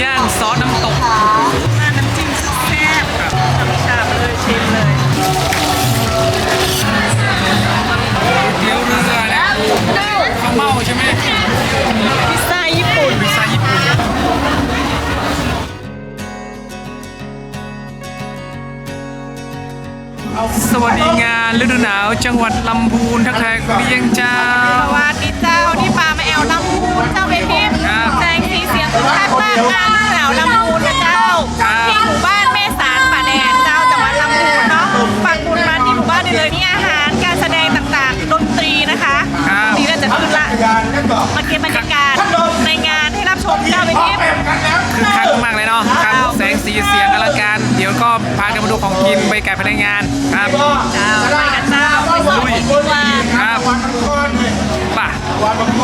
ย่างซอสน้ำตกมาน้ำจิ้มแซ่บๆชาบๆเลยชิมเลยเดี๋ยวเรือเนี่ยข้าวเม่าใช่ไหมพิซซ่าญี่ปุ่นพิซซ่าญี่ปุ่นสวัสดีงานฤดูหนาวจังหวัดลำพูนทักทายคุณเลี้ยงเจ้าสวัสดีเจ้าที่ คึกคักมากงานฤดูหนาวลำพูนนะเจ้าครับที่หมู่บ้านแม่สารป่าแดดเจ้าจังหวัดลำพูนเนาะปักบุญมาที่หมู่บ้านได้เลยนี่อาหารการแสดงต่างๆดนตรีนะคะครับ นี่ก็จะขึ้นละมาเก็บบรรยากาศในงานให้รับชมเจ้าเบพิมคือคักมากเลยเนาะครับแสงสีเสียงอลังการ เดี๋ยวก็พากันมาดูของกินบรรยากาศภายในงานครับเจ้าไปกันเจ้าไปสนุกดีกว่าครับป่ะโอ้โห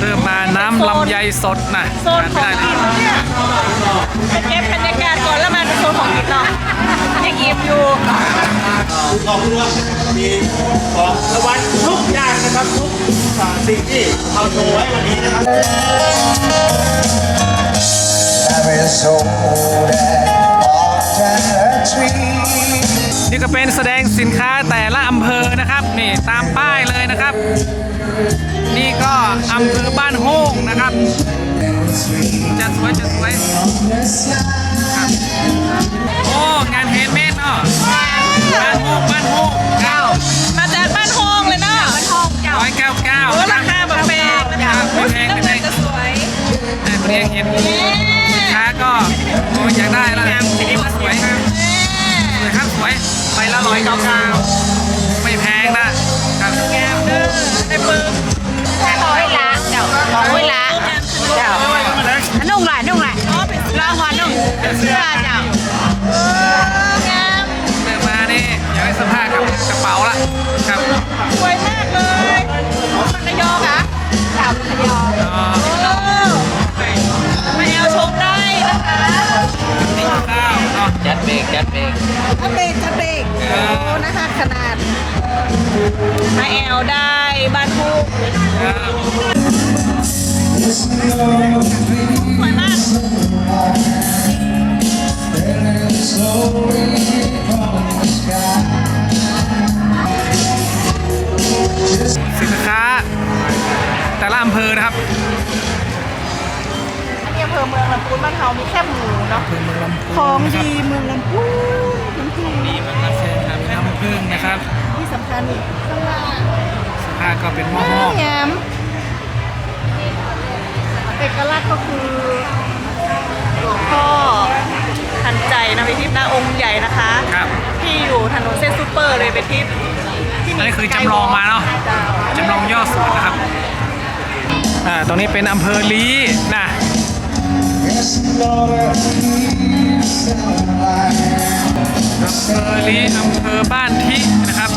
เริ่มมาน้ำลำไยสดนะโซนของทานไม่กินได้เลยเนี่ยไปเก็บบรรยากาศก่อนแล้วมาดูโซนของกินเนาะยังอิ่มอยู่ขอบคุณครับมีของรางวัลทุกอย่างนะครับทุกอ่าสิ่งที่เราโชว์ไว้วันนี้นะครับ There is so that often a tree. นี่ก็เป็นแสดงสินค้าแต่ละอำเภอนะครับ นี่ตามป้ายเลยนะครับ นี่ก็อำเภอบ้านโฮงนะครับ จะสวยจะสวยครับโอ้งานเฮนด์เมดเนาะบ้านโฮงบ้านโฮงเก้ามาจากบ้านโฮงเลยเนาะบ้านโฮงเจ้าร้อยเก้าเก้าโอ้ราคาแบบแพงนะคคะรับไม่แพงไม่แพงจะสวยแต่เรียงเห็นสินค้าก็โอ้อยากได้แล้วนะทีนี้ก็สวยสวยครับสวยไปละร้อยเก้าเก้าไม่แพงนะครับงามเด้อได้ปืน ร้อยละเจ้าร้อยละเจ้านุ่งหลายนุ่งหลายอ๋อเป็นลองหัวนุ่งเสื้อเจ้าเอองเดินมานี่อยากได้เสื้อผ้ากับกระเป๋าละครับสวยมากเลยมันระยองอะเจ้าพยออ๋อโอ้มาแอลชมได้นะคะติ๊กข้าวจัดเบรกจัดเบรกถ้าเบรกถ้าเบรกโอ้นะคะขนาด มาแอลได้บ้านฮูกครับสวยมากสินค้า แต่ละอำเภอนะครับอันนี้อำเภอเมืองลำพูนบ้านเฮามีแค่หมูเนาะของดีเมืองลำพูนจริงดีมากนะเชิญครับน้ำผึ้งนะครับๆที่สำ คัญนี่ข้างล่างเสื้อผ้าก็เป็นหม้อห้องงามเอกลักษณ์ก็คือหลวงพ่อทันใจนะไปทิพย์หน้าองค์ใหญ่นะคะ ครับ ที่อยู่ถนนเส้นซูเปอร์เลยไปทิพย์ที่อันนี้คือจำลองมาเนาะจำลองยอดสวนนะครับ อ่า ตรงนี้เป็นอำเภอลีนะำเภอลีอำเภอบ้านทินะครับ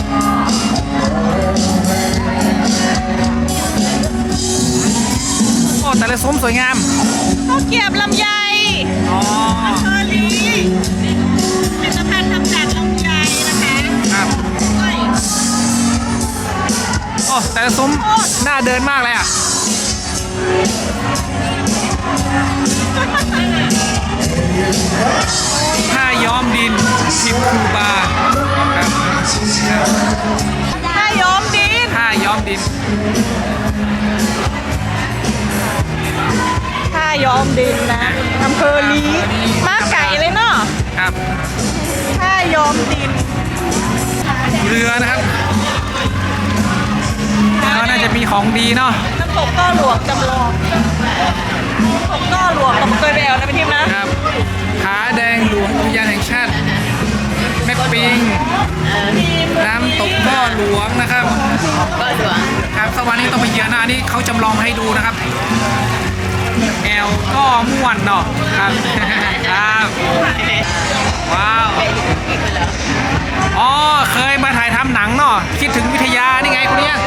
โอ้แต่ละซุ้มสวยงามข้าวเกรียบลำไยอ๋อเชอรี่เป็นสะพานทำจากลำไยนะคะครับเฮ้ยโอ้แต่ละซุ้มน่าเดินมากเลยอะ ผ้าย้อมดินทิมคูบาครับครับถ้าย้อมดินผ้าย้อมดินถ้าย้อมดินนะอำเภอลีมาไก่เลยเนาะครับถ้าย้อมดิน เรือนะครับก็น่าจะมีของดีเนาะน้ำตกก้อหลวงจำลอง น้ำตกก้อหลวงผมเคยไปแอลนะพี่ทิมนะ ครับผาแดงหลวงอุทยานแห่งชาติแม่ปิง น้ำตกก้อหลวงนะครับ ก็หลวง ครับสวันนี้ต้องไปเยือนนะอันนี้เขาจำลองให้ดูนะครับ แอลก็ม่วนเนาะครับครับว้าวอ๋อเคยมาถ่ายทำหนังเนาะคิดถึงวิทยานี่ไงคนเนี้ย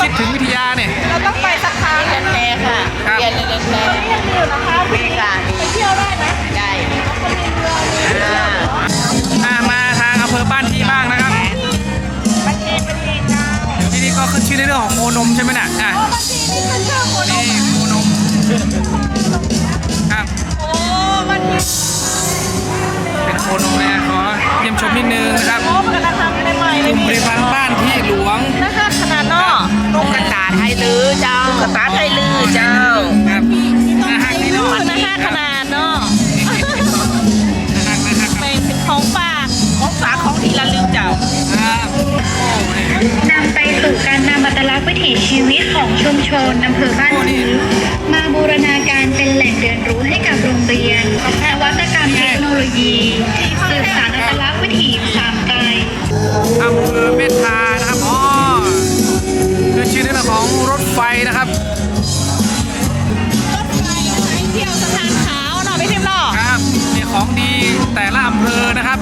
คิดถึงวิทยาเนี่ยเราต้องไปสักครั้งเรียนแพ้ค่ะครับเรียนเรียนแพ้ยังมีอยู่นะคะบริการไปเที่ยวได้นะได้อ่าอะมาทางอำเภอบ้านที่บ้างนะครับประเทศประเทศเจ้าที่นี่ก็ขึ้นชื่อในเรื่องของโคนมใช่ไหมน่ะอะประเทศนี่คือเรื่องคนนี่โคนม ครับโอ้มันมีเป็นโคนมเลยขอเยี่ยมชมนิดนึงนะครับ ชีวิตของชุมชนอำเภอบ้านผือมาบูรณาการเป็นแหล่งเรียนรู้ให้กับโรงเรียนนวัตกรรมเทคโนโลยีสืบสานอัตลักษณ์วิถีสามไกลอำเภอเมตตานะครับอ๋อคือชื่อเรื่องของรถไฟนะครับเที่ยวสะพานขาวเนาะพี่ทิมเนาะครับมีของดีแต่ละอำเภอนะครับ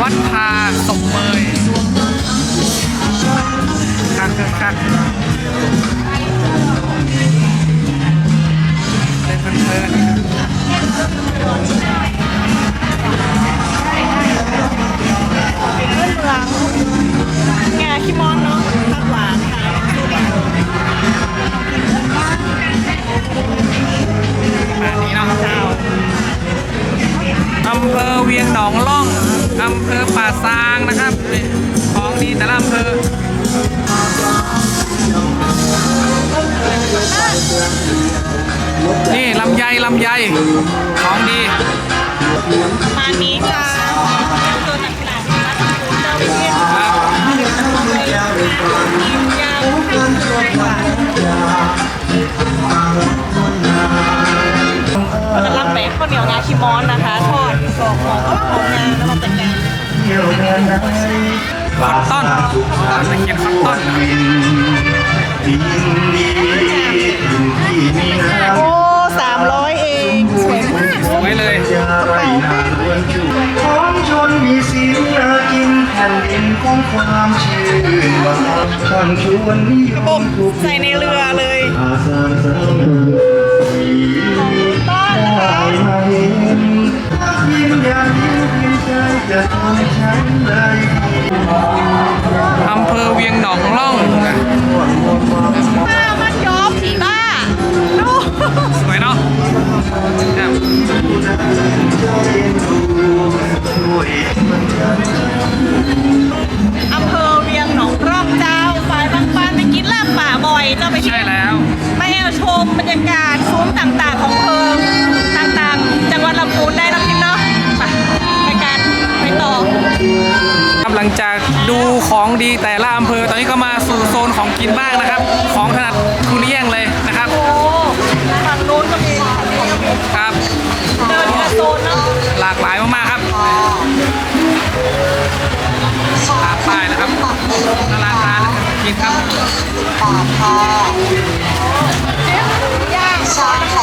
วัดพาศพเมย คักคักคักเล่นเพลินเมืองแง่คิมอนเนาะผักหวานค่ะๆแบบนี้เนาะเจ้าอำเภอเวียงหนองล่อง อำเภอป่าซางนะครับนี่ของดีแต่ละอำเภอ นี่ลำไยลำไยของดีประมาณนี้จ้าตัวหนักขนาดนี้นะคุณเจ้าพี่ทิมครับยาวให้สวกว่าเราจะรับแบกข้าวเหนียวงาคิมอนนะคะทอดกรอบหอมกับหอมงาแล้วมาแต่งงานคอตตอนตะเกียบคอตตอน สวยเลยของชนมีศีลนากินแผ่นดินของความชื่นบานชันชวนนิยปมมทุกใส่ในเรือเลยอาสาสาสีต้อนนะได้คะ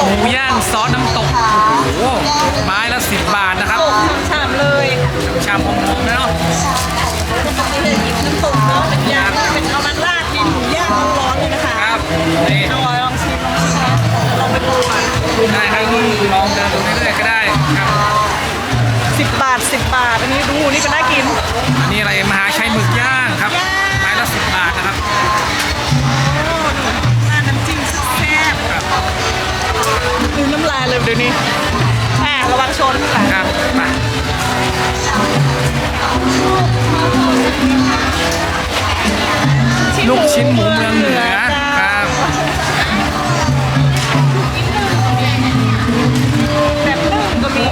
มูย่างซอสน้ำตก โอ้โห ไม้ละสิบบาทนะครับตกชามๆเลยชามหอมๆนะเนาะนี่เลยหยิบน้ำตกเนาะเป็นย่างเป็นเอามันราดดินหมูย่างร้อนๆเลยนะคะครับนี่อร่อยลองชิมลองชิมลองไปดูอะได้ครับลองเดินดูเรื่อยๆก็ได้ครับสิบบาทสิบบาทอันนี้ดูนี่ก็น่ากินอันนี้อะไรมหาชัยหมึกย่างครับ เลยเดี๋ยวนี้อ่าระวังชนค่ะครับมาลูกชิ้นหมูเมืองเหนือครับแบบนึ่งก็มี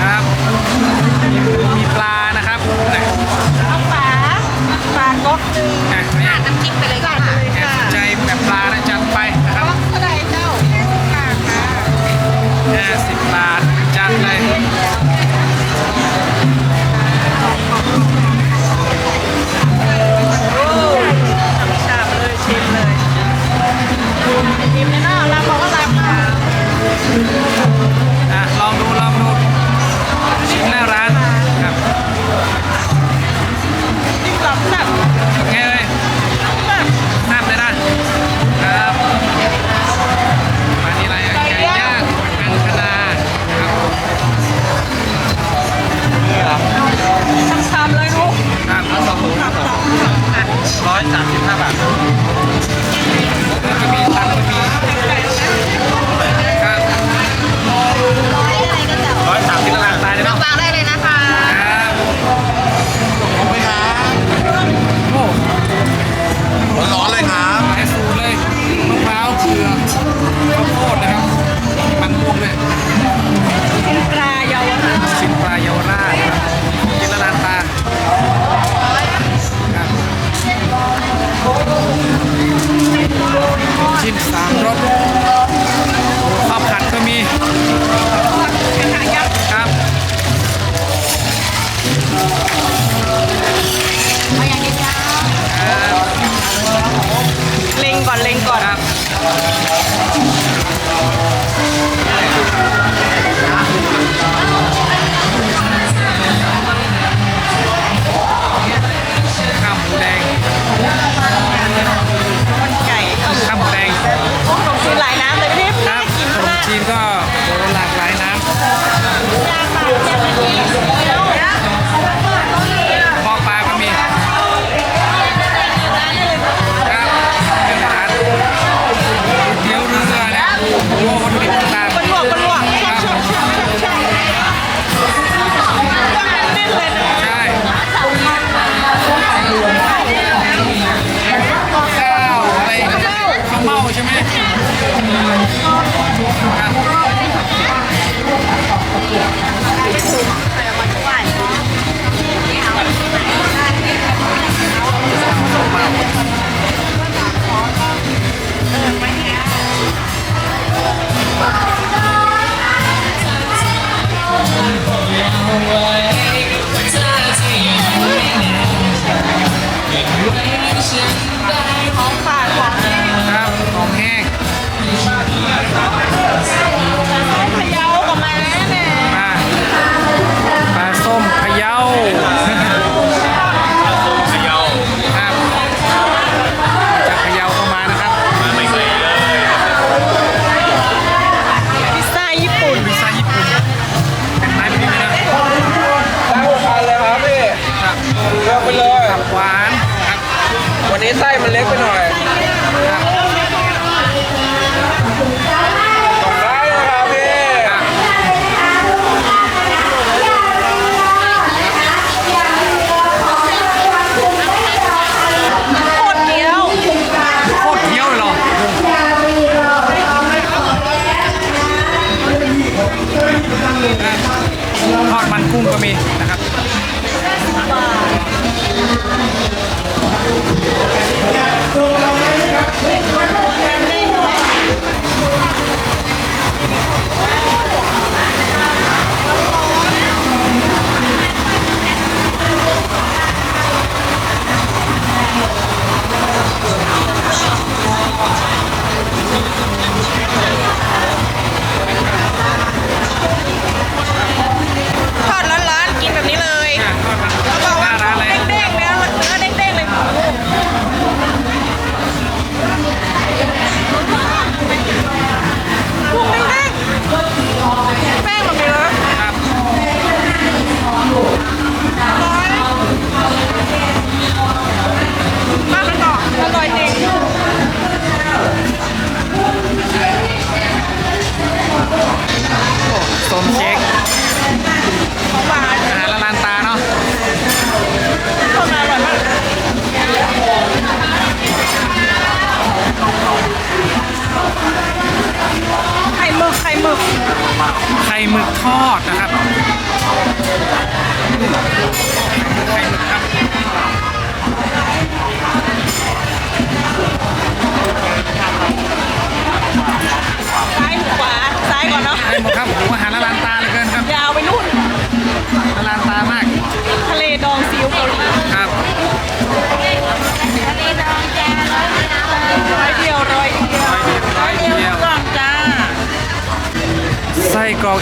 ครับมีปูมีปลานะครับนะเอาฝาฝาก๊อก หวานวันนี้ไส้มันเล็กไปหน่อยครับ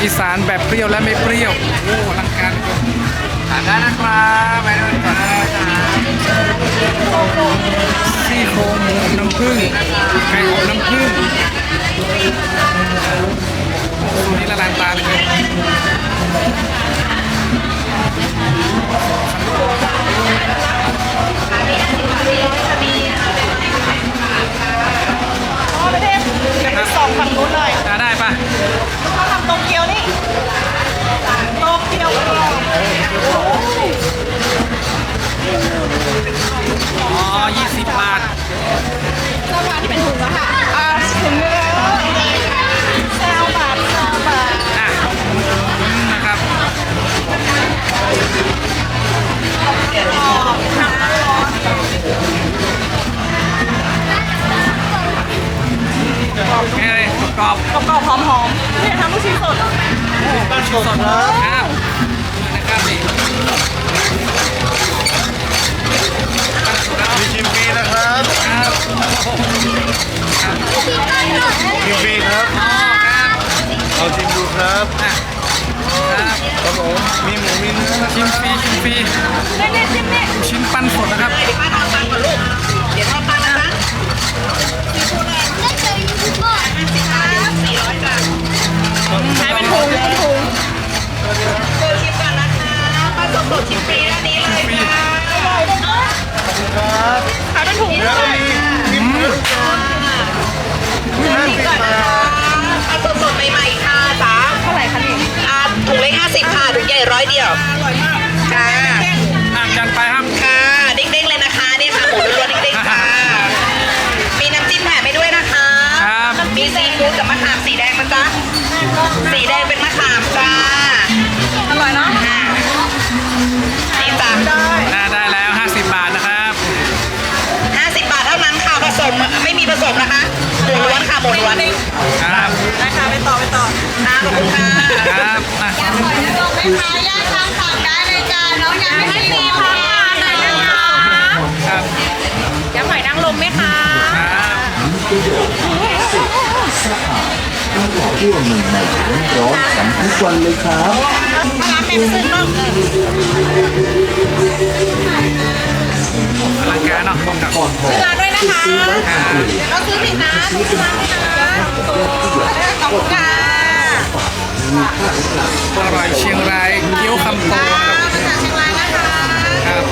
อีสานแบบเปรี้ยวและไม่เปรี้ยว โอ้ลังการทานได้นะครับไปด้วยกันซี่โครงหมูน้ำผึ้งไก่อบน้ำผึ้งนี่ละลานตาเลยสองฝั่งนู้นเลยได้ ป่ะเขาทำโตเกียวนี่โตเกียวกรอบอ๋อยี่สิบบาทราคาที่เป็นถุงแล้วค่ะอ่าถุงเนื้อแซวบาท สดครับๆครับนะครับนี่มีชิมฟรีนะครับครับชิมฟรีครับเอาชิมดูครับครับผมมีหมูมีเนื้อนะชิมฟรีชิมฟรีชิ้นปั้นสดนะครับข ถุงเนื้อก็มีมีหมูห้าสิบบาทเอาสดๆใหม่ๆค่ะจ๋าเท่าไหร่คะนี่อ่าถุงเล็ก50ค่ะถุงใหญ่ร้อยเดียวค่ะอะจัดไปครับค่ะเด้งๆเลยนะคะเนี่ยค่ะหมูล้วนๆเด้งๆค่ะมีน้ำจิ้มแถมให้ด้วยนะคะครับมีซีฟู้ดกับมะขามสีแดงนะจ๊ะสีแดงเป็นมะขามจ้าอร่อยเนาะ ผสมนะคะหมูล้วนค่ะหมูล้วนครับได้ค่ะไปต่อไปต่อค่ะขอบคุณค่ะครับอะไม่ขายย่างทางฝั่งได้เลยจ้าน้องอยากให้รีบค่ะหนนะคะครับอยำหอยนางรมไหมคะครับช่วงหนึ่งใหม่ร้อนๆกันทุกวันเลยครับร้านเป็นซึ่งต้องอลังการเนาะครับร้า นด้วยนะคะ เดี๋ยวเราซื้อผิดนะซื้อร้านด้วยนะขอบคุณค่ะอร่อยเชียงรายเกี๊ยวคำโตนะครับมาจากเชียงรายนะคะครับ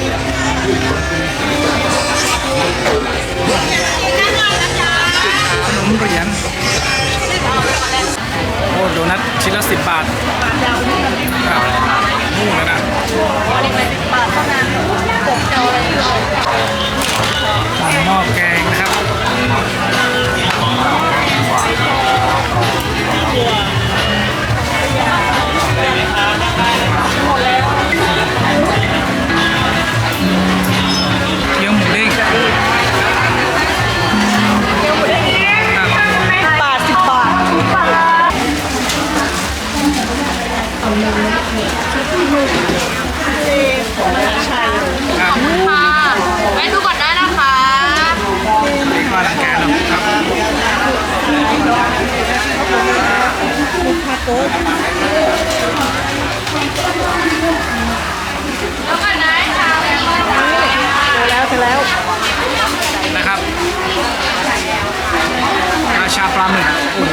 ขนมเหรียญโอ้โดนัทชิ้นละสิบบาท หม้อแกงนะครับ แล้วก่อนได้ค่ะแล้วไปแล้วนะครับราชาปลาหมึกโอ้โห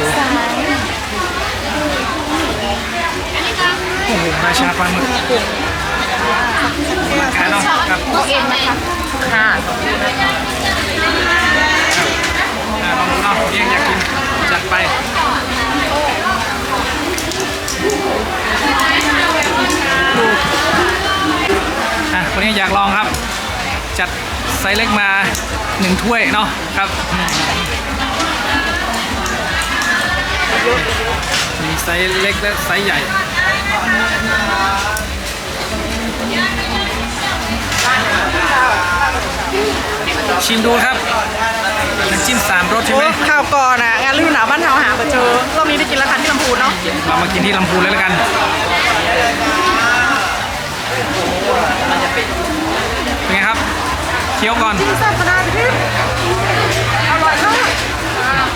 โอ้โหราชาปลาหมึกอลังการเนาะครับเองนะคะค่ะอะลองดูเนาะเรียงอยากกินจัดไป อะคนนี้อยากลองครับ จัดไซส์เล็กมาหนึ่งถ้วยเนาะครับมีไซส์เล็กและไซส์ใหญ่ชิมดูครับ น้ำจิ้มสามรสใช่ไหมข้าวก่อนอะงานฤดูหนาวบ้านเฮาหาไปเจอรอบนี้ได้กินแล้วคันที่ลำพูนเนาะเรามากินที่ลำพูนเลยแล้วกันเป็นไงครับเคี้ยวก่อนแซ่บขนาดนี้อร่อยมาก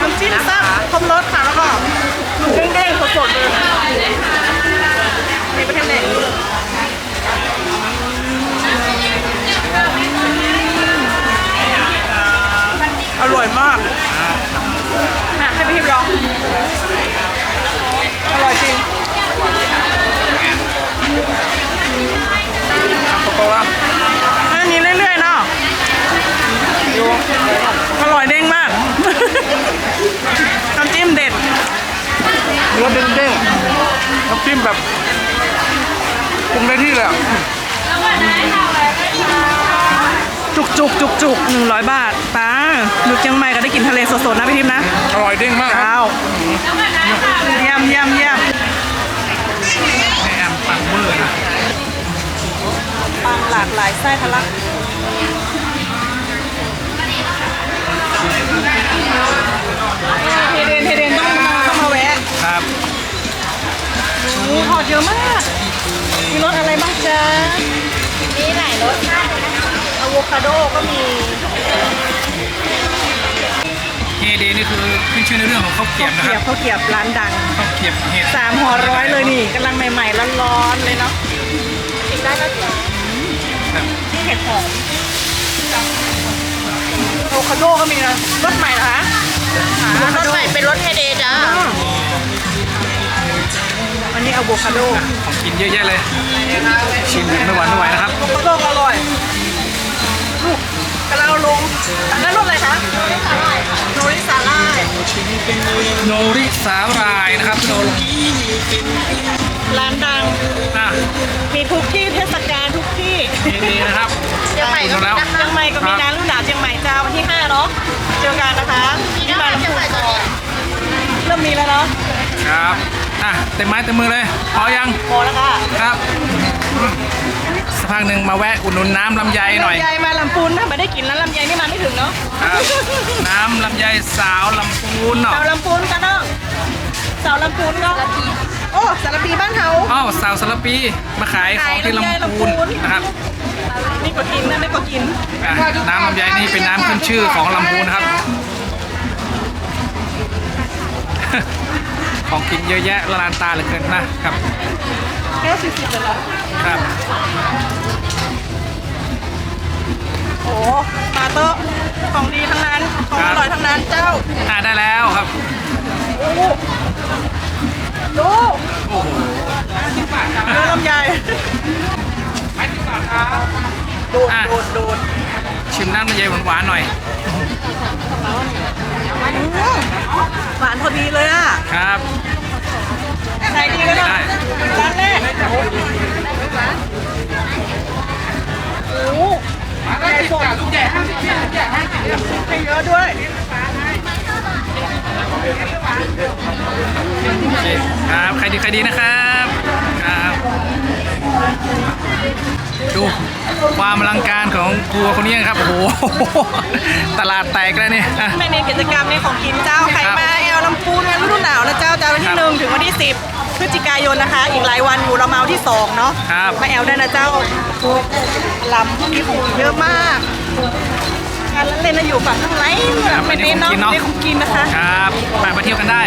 น้ำจิ้มแซ่บครบรสค่ะแล้วก็เด้งๆสดๆเลยนี่ประเทศไหน อร่อยมากอะให้ไปทิมลอง อร่อยจริงโตแล้วอันนี้เรื่อยๆเนาะอร่อยเด้งมาก น้ำจิ้มเด็ด เนื้อเด้งๆน้ำจิ้มแบบปรุงได้ที่เลยอะจุกจุกจุกจุกหนึ่งร้อยบาทป้า อยู่เชียงใหม่ก็ได้กินทะเลสดๆนะพี่ทิพย์นะอร่อยเด้งมากอ้าวเยี่ยมเยี่ยมเยี่ยมแอมปังมือนะปังหลากหลายไส้ทะลักเฮเดนเฮเดนต้องมาต้องมาแวะครับโอ้หอดเยอะมาก มีรสอะไรบ้างจ๊ะมีหลายรสมากเลยนะอะโวคาโดก็มี เฮเดนี่คือขึ้นชื่อในเรื่องของข้าวเกรียบนะคเกียรับบข้าวเกรียบร้านดังข้าวเกรียบเห็ดสามห่อร้อยเลยนี่กำลังใหม่ๆร้อนๆเลยเนาะกินได้แล้วจ้ะครับนี่เห็ดหอมอะโวคาโดก็มีนะรสใหม่เหรอคะอะโวรคาสโดใหม่เป็นรสเฮเดจ้าอันนี้อะโวคาโดของกินเยอะแยะเลยชิมไม่หวานไม่ไหวนะครับอะโวคาโดก็อร่อย โนริสาหร่ายนะครับโนลงร้านดัง อะมีทุกที่เทศกาลทุกที่เฮเดนะครับ เชียงใหม่ก็มีนะคะเชียงใหม่ก็มีร้านลูกหนาวเชียงใหม่เจ้าวันที่5เนาะเจอกันนะคะมีที่น้ำบ้านเชียงใหม่ตอนนี้เริ่มมีแล้วเนาะครับ อะ เต็มไม้เต็มมือเลย พอยัง พอแล้วค่ะ ครับอืม สักพักหนึ่งมาแวะอุดหนุนน้ำลำไยหน่อย ลำไยมาลำพูนถ้าไม่ได้กินแล้วลำไยนี่มาไม่ถึงเนาะครับ น้ำลำไยสาวลำพูนเนาะสาวลำพูนกันเนาะสาวลำพูนเนาะโอ้สารพีบ้านเฮาอ้าวสาวสารปีมาขายของที่ลำพูนนะครับนี่ก็กินนั่นนี่ก็กินอะน้ำลำไยนี่เป็นน้ำขึ้นชื่อของลำพูนนะครับ ของกินเยอะแยะละลานตาเหลือเกินนะครับ แค่สี่สิบเลยเหรอครับ โอ้มาเตอะของดีทั้งนั้น ของอร่อยทั้งนั้นเจ้า อ่าได้แล้วครับ โอ้ดูเนื้อลำไยโดดอะโดดโดดชิมน้ำลำไยหวานๆหน่อย หวานพอดีเลยอะ ครับ ขายดีเลยเนาะได้ร้านแรกโอ้โหได้สดให้เยอะด้วยครับใครดีใครดีนะครับครับดูความอลังการของครัวคนนี้ครับโอ้โหตลาดแตกแล้วเนี่ยอะแม่ในกิจกรรมในของกินเจ้าใครครับมาแอลลำพูนงานฤดูหนาวนะเจ้าจะวันครัที่บหนึ่งถึงวันที่สิบ พฤศจิกายนนะคะ อีกหลายวันอยู่เรามาวันที่สองเนาะครับ มาแอลได้นะเจ้าลำมีของเยอะมากงานเล่นๆนะอยู่ฝั่งข้างในเป็นเน้นเนาะในของกินนะคะ ครับไปมาเที่ยวกันได้